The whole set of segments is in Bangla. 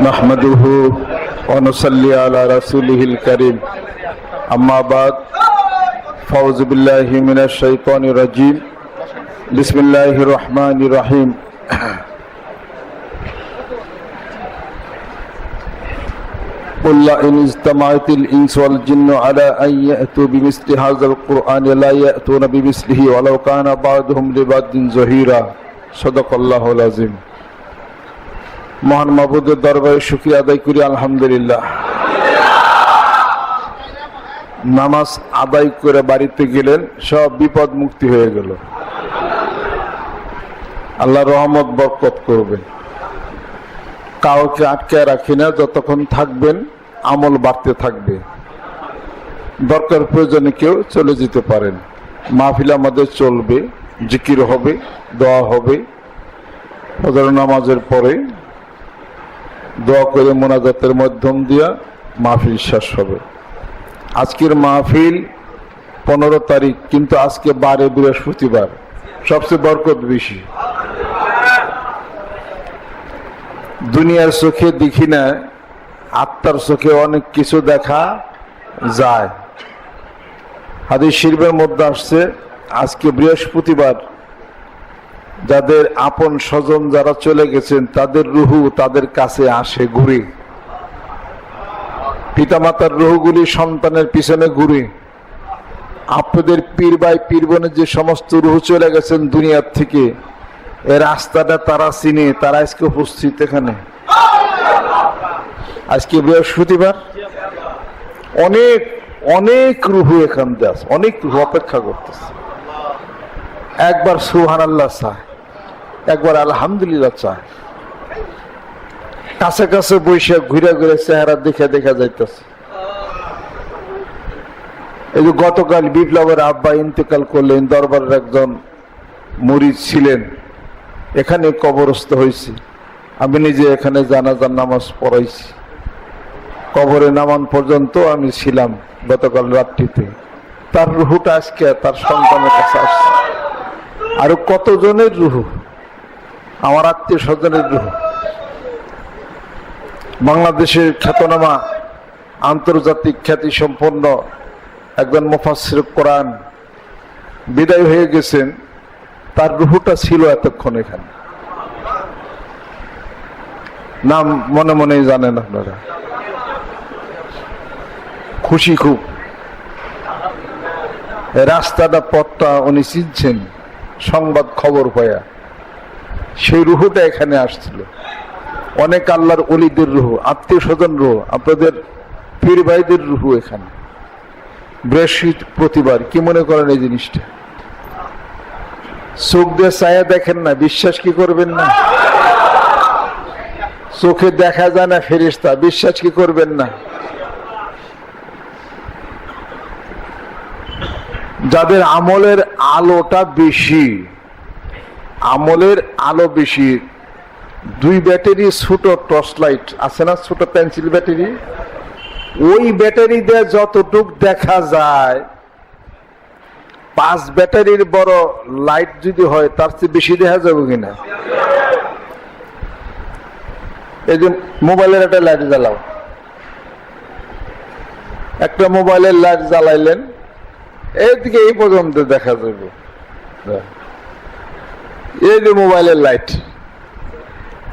نحمده ونصلي على رسوله الكريم أما بعد فأعوذ بالله من الشيطان الرجيم بسم الله الرحمن الرحيم قل إن اجتمعت الإنس والجن على أن يأتوا بمثل هذا القرآن لا يأتون بمثله ولو كان بعضهم لبعض زهيرا صدق الله العظيم মহান মাহবুদের দরবারে শুক্রিয়া আদায় করি, আলহামদুলিল্লাহ। নামাজ আদায় করে বাড়িতে গেলেন, সব বিপদ মুক্তি হয়ে গেল। আল্লাহ রহমত বরকত করবেন। কাউকে আটকে রাখি না, যতক্ষণ থাকবেন, আমল বাড়তে থাকবে। দরকার প্রয়োজনে কেউ চলে যেতে পারেন। মাহফিল আমাদের চলবে, জিকির হবে, দোয়া হবে। নামাজের পরে দোয়া করে মোনাজাতের মাধ্যম দিয়া মাহফিল শেষ হবে। আজকের মাহফিল পনেরো তারিখ, কিন্তু আজকে বারে বৃহস্পতিবার। সবচেয়ে বরকত বেশি। দুনিয়ার চোখে দেখি না, আত্মার চোখে অনেক কিছু দেখা যায়। হাদিস শিল্পের মধ্যে আসছে, আজকে বৃহস্পতিবার যাদের আপন স্বজন যারা চলে গেছেন, তাদের রুহু তাদের কাছে আসে ঘুরে। পিতামাতার রুহুগুলি সন্তানের পিছনে ঘুরে। আপনাদের পীর বাই পীর বোনের যে সমস্ত রুহু চলে গেছেন দুনিয়ার থেকে, এ রাস্তাটা তারা চিনে, তারা আজকে উপস্থিত এখানে। আজকে বৃহস্পতিবার। অনেক অনেক রুহু এখান দিয়ে অনেক রুহু অপেক্ষা করতেছে। একবার সুহান আল্লাহ চায়, একবার আলহামদুলিল্লাহ চায়। কাছে কাছে বৈশাখ ঘুরে ঘুরে চেহারা দেখে দেখা যাইতেছে। এই যে গতকাল বিপ্লবের আব্বা ইন্তেকাল করলেন, দরবারের একজন মরিদ ছিলেন, এখানে কবরস্থ হয়েছি আমি নিজে এখানে জানাজার নামাজ পড়াইছি। কবরে নামান পর্যন্ত আমি ছিলাম গতকাল রাত্রিতে। তার রুহুটা আজকে তার সন্তানের কাছে আসছে। আরও কতজনের রুহু? আমার আত্মীয় স্বজনের রুহু। বাংলাদেশের খ্যাতনামা আন্তর্জাতিক খ্যাতি সম্পন্ন একজন মুফাসির কোরআন বিদায় হয়ে গেছেন, তার রুহুটা ছিল এতক্ষণ এখানে। নাম মনে মনেই জানেন আপনারা। খুশি খুব। রাস্তাটা পথটা উনি চিনছেন। সংবাদ খবর হয়ে সেই রুহুটা এখানে আসছিল। অনেক আল্লাহর অলিদের রুহু, আত্মীয় স্বজন রুহু, আপনাদের পীর ভাইদের রুহু এখানে। বৃহস্পতিবার কি মনে করেন এই জিনিসটা? চোখ দিয়ে দেখেন না, বিশ্বাস কি করবেন না? চোখে দেখা যায় না ফেরিস্তা বিশ্বাস কি করবেন না? যাদের আমলের আলোটা বেশি, আমলের আলো বেশি, দুই ব্যাটারি ছোট টর্চ লাইট, আছে না ছোট পেন্সিল ব্যাটারি? ওই ব্যাটারি দিয়ে যতটুক দেখা যায়, পাঁচ ব্যাটারির বড় লাইট যদি হয়, তার চেয়ে বেশি দেখা যাবে কিনা? এই মোবাইলের একটা লাইট জ্বালাও। একটা মোবাইলের লাইট জ্বালাইলেন এইদিকে এই পর্যন্ত দেখা যাবে এই যে মোবাইলের লাইট,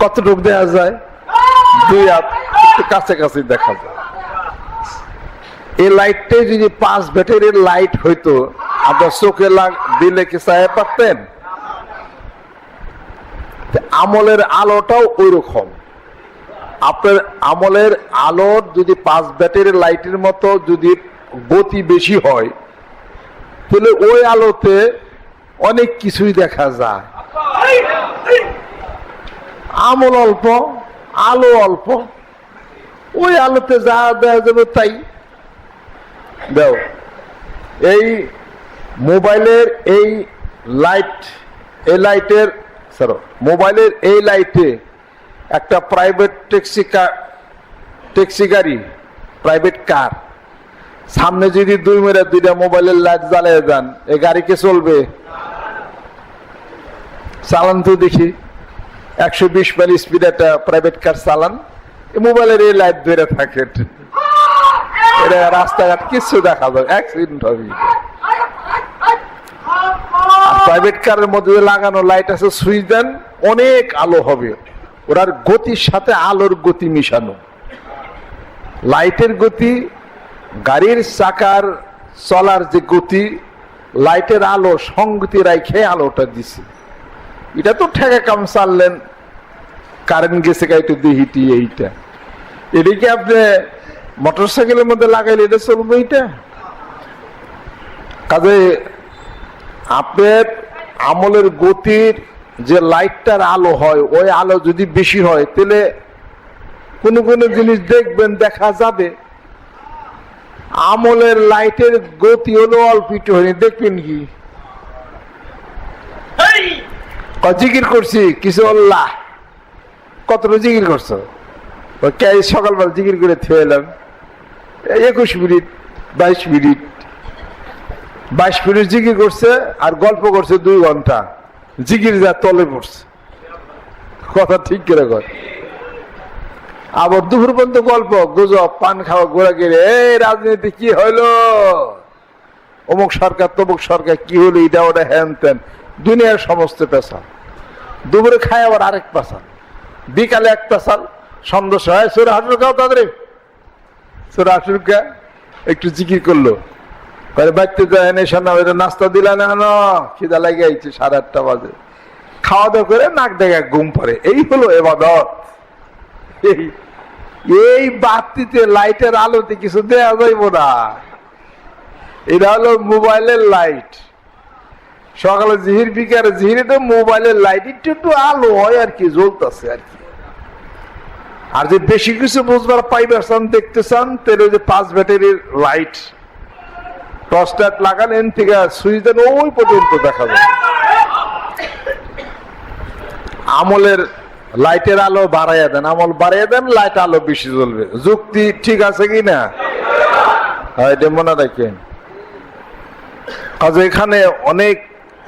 কতটুক দেখা যায়? দুই হাত, একটু কাছে কাছে দেখা যায়। এই লাইটটাই যদি পাঁচ ব্যাটারির লাইট হইতো, আপনার চোখে লাগ, দিলে কি চাহে পারতেন? আমলের আলোটাও ওই রকম আপনার আমলের আলোর যদি পাঁচ ব্যাটারির লাইটের মতো যদি গতি বেশি হয় তাহলে ওই আলোতে অনেক কিছুই দেখা যায়। আমল অল্প, আলো অল্প। ওই আলোতে যা দেওয়া যাবে তাই। দেও, এই মোবাইলের এই লাইট, এই লাইটের সরো মোবাইলের এই লাইটে একটা প্রাইভেট ট্যাক্সি কার ট্যাক্সি গাড়ি প্রাইভেট কার সামনে যদি দুই মেরে দুইটা মোবাইলের লাইট জ্বালিয়ে যান এই গাড়িকে চলবে? চালান তো দেখি। একশো বিশ মাইল স্পিড একটা প্রাইভেট কার চালান মোবাইলের এই লাইট ধরে থাকে। রাস্তাঘাট কিছু দেখা যাবে অ্যাক্সিডেন্ট হবে। প্রাইভেট কারের মধ্যে লাগানো লাইট আছে সুইচ দেন, অনেক আলো হবে। ওরার গতির সাথে আলোর গতি মিশানো। লাইটের গতি গাড়ির চাকার চলার যে গতি, লাইটের আলো সঙ্গতি রাইখে আলোটা দিছে। এটা তো ঠেকা কাম চাললেন কারেন্ট গেছে গাইতে দিহিটি এইটা। এটা কি আপনি মোটর সাইকেলের মধ্যে লাগাইলে এটা চলবে এইটা? কাজে আপনার আমলের গতির যে লাইটটার আলো হয়, ওই আলো যদি বেশি হয়, তাহলে কোনো কোনো জিনিস দেখবেন, দেখা যাবে। আমলের লাইটের গতি হলো অল্প একটু হয়নি দেখবেন কি? জিকির করছি? কিছু আল্লাহ। কতটা জিকির করছ? কে সকালবেলা জিকির করে থুয়ে এলাম? একুশ মিনিট বাইশ মিনিট। বাইশ মিনিট জিকির করছে আর গল্প করছে দুই ঘণ্টা। জিকির যা তলে পড়ছে। কথা ঠিক করে কর আবার দুপুর পর্যন্ত গল্প, গুজব, পান খাওয়া ঘোরা গেলে এই রাজনীতি কি হইল অমুক সরকার, তমুক সরকার, কি হলো? এটা ওটা হ্যান ত্যান দুনিয়ার সমস্ত পেশা দুপুরে খায় আবার আরেক পেশা বিকালে এক পেশাল। সন্ধ্যা হয় সুরে হাসুর খাও তাদের সুরে হাসুর খা। একটু জিকির করল। নাস্তা দিলা না খিদা লাগে আইছে, সাড়ে আটটা বাজে। খাওয়া দাওয়া করে নাক ডেকে ঘুম পড়ে। এই হলো এবাদত। এই এই বাতিতে, লাইটের আলোতে কিছু দেওয়া যাইব না। এটা হলো মোবাইলের লাইট। সকালে জিহির বিকারে জিহিরে তো মোবাইলের লাইট। একটু একটু আলো হয় আর কি, জ্বলতেছে আর কি। আর যে বেশি কিছু বুঝবার পাইবার চান, দেখতে চান যে পাঁচ ব্যাটারির লাইট, টর্চলাইট লাগান এন থেকে সুইচ দেন, ওই পর্যন্ত দেখা যায় আমলের লাইটের আলো বাড়াইয়া দেন আমল বাড়াইয়া দেন লাইট আলো বেশি জ্বলবে। যুক্তি ঠিক আছে কি না? হ্যাঁ, এটা মনে রাখেন এখানে অনেক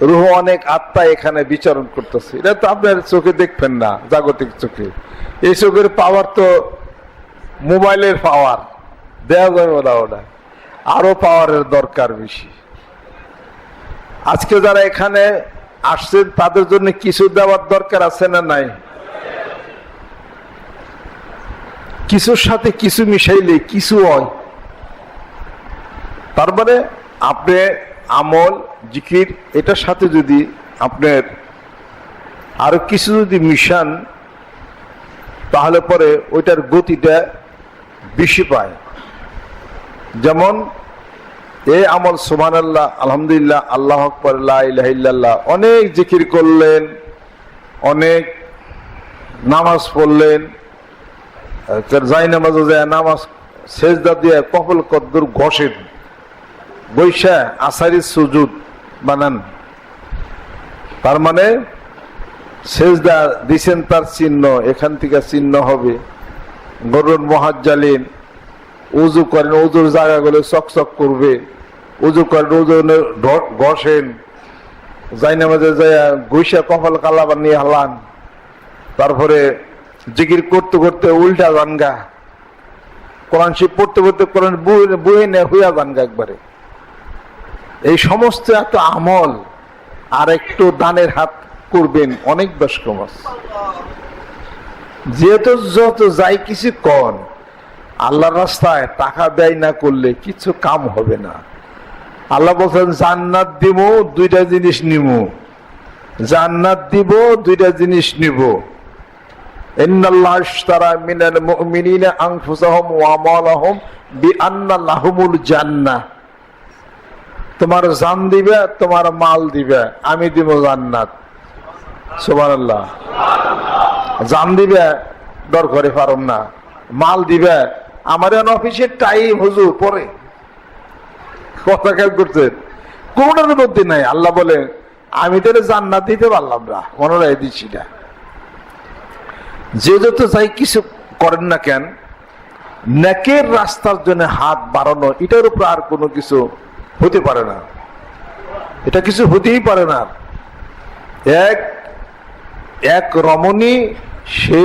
রুহ অনেক আত্মা এখানে বিচরণ করতেছে। এটা তো আপনার চোখে দেখবেন না জাগতিক চোখে। এই চোখের পাওয়ার তো মোবাইলের পাওয়ার দেওয়া যাবে না ওটা। আরও পাওয়ারের দরকার বেশি। আজকে যারা এখানে আসছেন তাদের জন্য কিছু দেওয়ার দরকার আছে না নাই? কিছুর সাথে কিছু মিশাইলে কিছু হয় তারপরে মানে আপনি আমল, জিকির, এটার সাথে যদি আপনার আরও কিছু যদি মিশান, তাহলে পরে ওইটার গতিটা বেশি পায়। যেমন এই আমল সুবহান আল্লাহ আলহামদুলিল্লাহ, আল্লাহ আকবর ইল্লাল্লাহ, অনেক জিকির করলেন, অনেক নামাজ পড়লেন যায়, নামাজ সেজদা দিয়ে কদ্দুর বানান। তার মানে সেজদা দিছেন তার চিহ্ন, এখান থেকে চিহ্ন হবে। গরুর মহাজ্জালিন উজু করেন, উজুর জায়গাগুলো চকচক করবে। উজু করেন, উজু ঘষেন। যাই নামাজে যায় গৈসা কপাল কালা বানিয়ে হালান। তারপরে জিকির করতে করতে উল্টা গানগা কোরআন শিব পড়তে পড়তে কোরআন বয়ে নে হইয়া গানগা একবারে। এই সমস্ত এত আমল, আর একটু দানের হাত করবেন, অনেক বেশ কমাস যেহেতু যত যাই কিছু কন, আল্লাহর রাস্তায় টাকা ব্যয় না করলে কিছু কাম হবে না। আল্লাহ বলছেন, জান্নাত দিব দুইটা জিনিস নিব জান্নাত দিব, দুইটা জিনিস নিব। তোমার জান দিবে, তোমার মাল দিবে, আমি দিব জান্নাত। জান দিবে, দর করে পারম না। মাল দিবে, আমার অফিসের টাইম হুজুর, পরে। কথা করছেন? কোনটার মধ্যে নাই? আল্লাহ বলে, আমি তাহলে জান্নাত দিতে পারলাম না। মনে দিচ্ছি না। যে যত চাই কিছু করেন না কেন, নেকের রাস্তার জন্য হাত বাড়ানো, এটার উপর আর কোনো কিছু হতে পারে না। এটা কিছু হতেই পারে না। এক এক রমণী, সে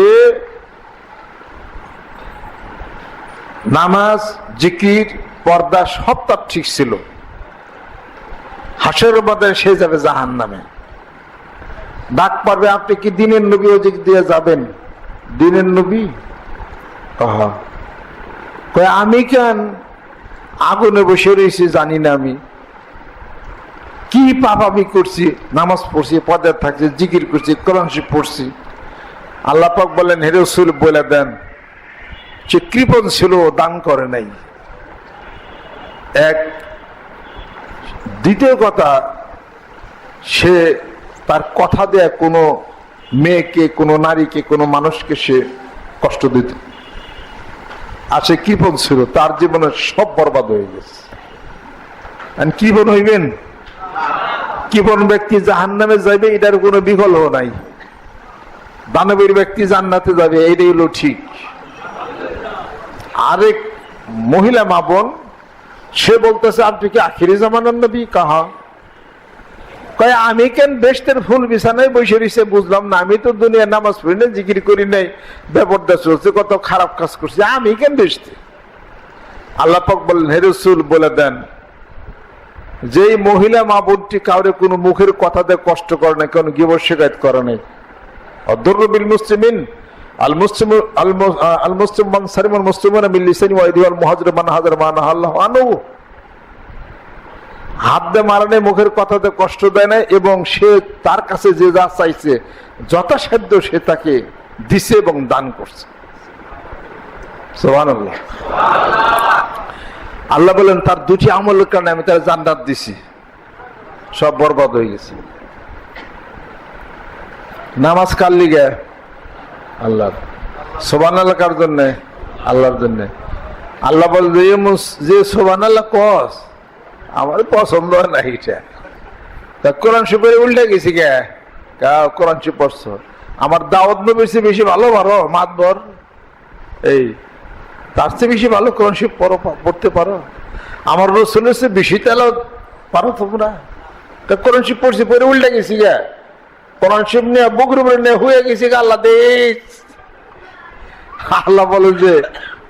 নামাজ, জিকির, পর্দা সব তার ঠিক ছিল। হাসের বাদে সে যাবে জাহান নামে ডাক পারবে, আপনি কি দিনের নবী দিয়ে যাবেন? দিনের নবী? কয়, আমি কেন আগুনে বসে রয়েছি জানি না আমি। কি পাপ আমি করছি, নামাজ পড়ছি পদের থাকছি, জিকির করছি, কোরআন পড়ছি? আল্লাহ পাক বলেন, হে রসুল, বলে দেন সে কৃপণ ছিল, দান করে নাই। এক, দ্বিতীয় কথা, সে তার কথা দেয়া কোনো মেয়েকে, কোনো নারীকে, কোনো মানুষকে সে কষ্ট দিত। আর সে কৃপণ ছিল তার জীবনে সব বরবাদ হয়ে গেছে। আর কৃপণ হইবেন? কৃপণ ব্যক্তি জাহান নামে যাবে এটার কোনো বিকল্প নাই। দানবীর ব্যক্তি জান্নাতে যাবে, এইটাই হলো ঠিক। আরেক মহিলা মা বোন, সে বলতেছে আপনি কি আখিরি জামানার কাহা? কয়, আমি কেন বেস্তের ফুল বিছানায় বসে রয়েছে বুঝলাম না। আমি তো দুনিয়ার নামাজ পড়ি না জিকির করি নাই ব্যাপারটা চলছে, কত খারাপ কাজ করছে। আমি কেন বেসতে আল্লাহ পাক বললেন হেরুসুল বলে দেন, যেই মহিলা মা বোনটি কাউরে কোনো মুখের কথাতে কষ্ট করে না, কোনো গিবর শিকায়ত করে নাই। অদরবিল মুসলিমিন, আল মুসলিম, আল আল মুসলিম মান সারিমুল মুসলিমুন মিন লিসানি ওয়া ইয়াদি ওয়াল মুহাজির মান হাজার মান আল্লাহু আনহু। হাত দিয়ে মারানে মুখের কথাতে কষ্ট দেয় না এবং সে তার কাছে যে যা চাইছে, যথাসাধ্য সে তাকে দিছে এবং দান করছে। আল্লাহ বলেন, তার দুটি আমলের কারণে আমি তার জান্নাত দিছি। সব বরবাদ হয়ে গেছে। নামাজ কার লিগে? আল্লাহ সোবান আল্লাহ কার জন্যে? আল্লাহর জন্যে। আল্লাহ বল যে সোবান আল্লাহ কস আমার পছন্দ না এটা। তা কোরআন শিপের উল্টে গেছি কে কোরআন শিপ পড়ছ। আমার দাওয়াত বেশি বেশি ভালো পারো মাত ভর এই, তার চেয়ে বেশি ভালো কোরআন শিব পড়ো পড়তে পারো। আমার রসুলের চেয়ে বেশি তেল পারো তোমরা। তা কোরআন শিব পড়ছি পরে উল্টে গেছি গে। কোরআন শিব নিয়ে বুকের উপরে নিয়ে হয়ে গেছি গে, আল্লাহ দে। আল্লাহ বলেন যে,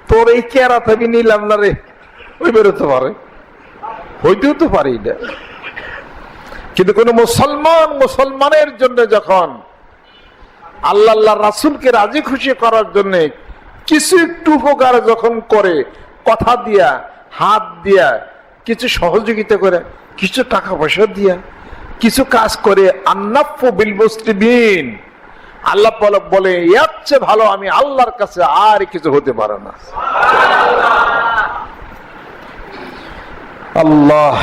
তোর এই কেরা থাকি নিলাম না রে। ওই বেরোতে পারে। হইতেও তো পারি না। কিন্তু কোন মুসলমান মুসলমানের জন্য যখন আল্লাহ আল্লাহ রাসুলকে রাজি খুশি করার জন্য কিছু একটু উপকার যখন করে, কথা দিয়া, হাত দিয়া, কিছু সহযোগিতা করে, কিছু টাকা পয়সা দিয়া, কিছু কাজ করে আল্লাহ বলে- চেয়ে ভালো আমি আল্লাহর কাছে আর কিছু হতে পারে না। আল্লাহ।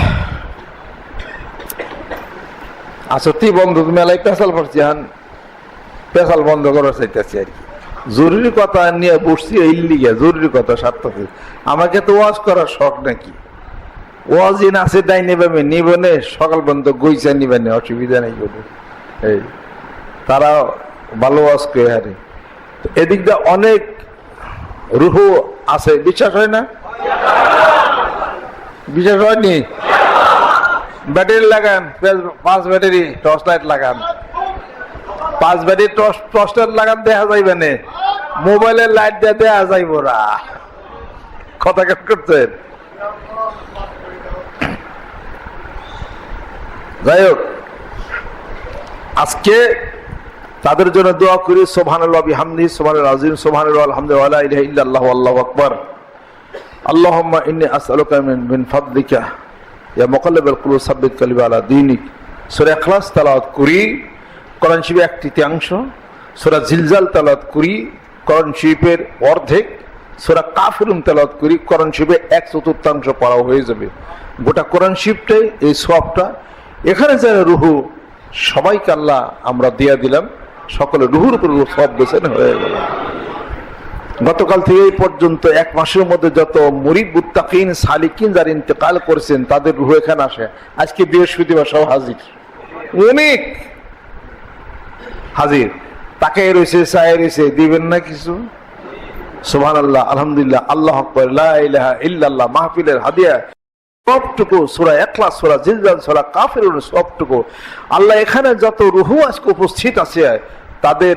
আচ্ছা তুই বন্ধু মেলায় পেশাল পড়ছি, হান। পেশাল বন্ধ করার চাইতেছি আর কি। জরুরি কথা নিয়ে বসছি এই লিগে, জরুরি কথা, সার্থক। আমাকে তো ওয়াজ করার শখ নাকি? ওয়াজ ইন আছে, তাই নেবে আমি নিব নে, সকাল পর্যন্ত গইছা, নিবে নে, অসুবিধা নেই কোনো। এই তারা ভালো ওয়াজ করে হারে। এদিক দিয়ে অনেক রুহু আছে, বিশ্বাস হয় না? বিশ্বাস হয়নি ব্যাটারি লাগান পাঁচ ব্যাটারি, টর্চ লাইট লাগান। পাঁচ ব্যাটারি, টর্চ টর্চ লাইট লাগান, দেখা যাইবে না। মোবাইলের লাইট দিয়ে দেখা যাইব না কথা কেন করছেন? যাই হোক, আজকে তাদের জন্য দোয়া করি সোভানুল্লাহ বিহামদি সোভান আজিম সোভানুল্লাহ আলহামদুলিল্লাহ ইলাহা ইল্লাল্লাহু, আল্লাহু আকবার। اللهم إني أسألك من من فضلك يا مقلب القلوب ثبت قلبي على دينك সূরা ইখলাস তেলাওয়াত করি কোরআন শরীফের এক তৃতীয়াংশ সূরা জিলজাল তেলাওয়াত করি কোরআন শরীফের অর্ধেক সূরা কাফিরুন তেলাওয়াত করি কোরআন শরীফের এক চতুর্থাংশ পড়া হয়ে যাবে গোটা কোরআন শরীফটাই এই সবটা এখানে যারা রুহু সবাইকে আল্লাহ আমরা দিয়া দিলাম সকলে রুহুর উপর সব বেছেন হয়ে গেল গতকাল থেকে এই পর্যন্ত এক মাসের মধ্যে যত মুরিদ মুত্তাকিন, সালিকিন যারা ইন্তেকাল করেছেন, তাদের রুহ এখানে আসে। আজকে বৃহস্পতিবার সব হাজির। অনেক হাজির। তাকে রয়েছে, চায় রয়েছে, দিবেন না কিছু? সুবহান আল্লাহ আলহামদুলিল্লাহ আল্লাহ ইল্লাল্লাহ, মাহফিলের হাদিয়া। সবটুকু সুরা একলা সোরা জিলজাল, সোরা কাফের সবটুকু। আল্লাহ এখানে যত রুহু আজকে উপস্থিত আছে, তাদের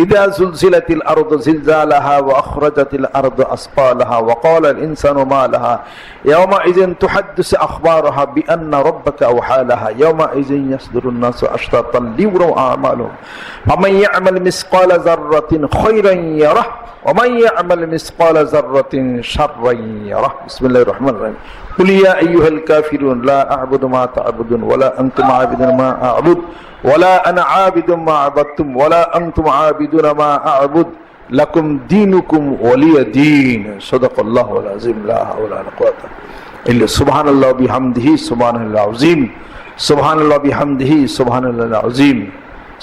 إذا زلزلت الأرض زلزالها وأخرجت الأرض أثقالها وقال الإنسان ما لها يومئذ تحدث أخبارها بأن ربك أوحى لها يومئذ يصدر الناس أشتاتا ليروا أعمالهم فمن يعمل مثقال ذرة خيرا يره ومن يعمل مثقال ذرة شرا يره بسم الله الرحمن الرحيم قل يا أيها الكافرون لا أعبد ما تعبدون ولا أنتم عابدون ما أعبد ওয়ালা আনা আবিদুম মা আবাদতুম, ওয়ালা আনতুম আবিদুনা মা আবুদ, লাকুম দীনুকুম ওয়ালিয়া দীন। সাদাকাল্লাহু আল আযীম, লা হাওলা ওয়ালা কুওয়াতা ইল্লা সুবহানাল্লাহ বিহামদিহি, সুবহানাল্লাহ আযীম, সুবহানাল্লাহ বিহামদিহি, সুবহানাল্লাহ আযীম।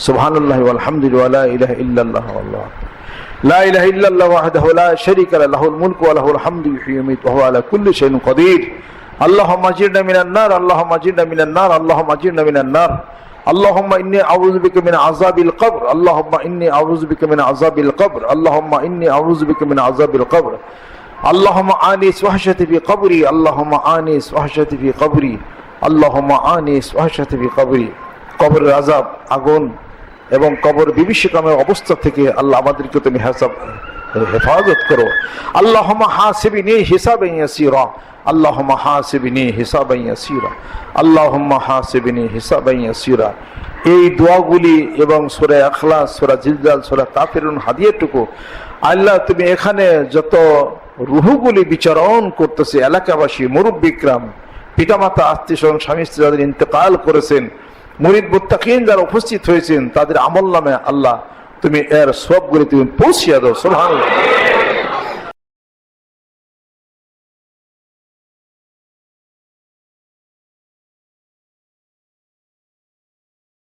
সুবহানাল্লাহ ওয়াল হামদুলিল্লাহ লা ইলাহা ইল্লাল্লাহ, আল্লাহ লা ইলাহা ইল্লাল্লাহ ওয়াহদাহু লা শারীকা লাহুল মুলকু ওয়া লাহুল হামদু ইউহয়ী ওয়া ইয়ুমীতু ওয়া হুয়া আলা কুল্লি শাইইন কাদির اللهم اجرنا من النار اللهم اجرنا من النار اللهم اجرنا من النار اللهم إني أعوذ بك من عذاب القبر. اللهم إني أعوذ بك من عذاب القبر. اللهم إني أعوذ بك من عذاب القبر. اللهم آنس وحشتي في قبري. اللهم آنس وحشتي في قبري. اللهم آنس وحشتي في قبري. قبر العذاب أغن এবং কবর বিভীষিকামের অবস্থা থেকে আল্লাহ আমাদেরকে তুমি হেসাব হেফাজত করো। আল্লাহ হাসিবিনি হিসাবে ইয়াসিরা। আল্লাহ হাসিবিনি হিসাবে ইয়াসিরা। আল্লাহ হাসিবিনি হিসাবে ইয়াসিরা। এই দোয়াগুলি এবং সুরে আখলাস সুরা জিলজাল, সুরা কাফিরুন হাদিয়াটুকু, আল্লাহ তুমি এখানে যত রুহুগুলি বিচারণ করতেছে, এলাকাবাসী, মুরব্বিক্রাম, পিতামাতা, আত্মীয় স্বজন স্বামী স্ত্রী যাদের ইন্তেকাল করেছেন মুরিদ মুত্তাকিন যারা উপস্থিত হয়েছেন, তাদের আমল নামে আল্লাহ, তুমি এর সবগুলি তুমি পৌঁছিয়ে দাও, সুবহানাল্লাহ।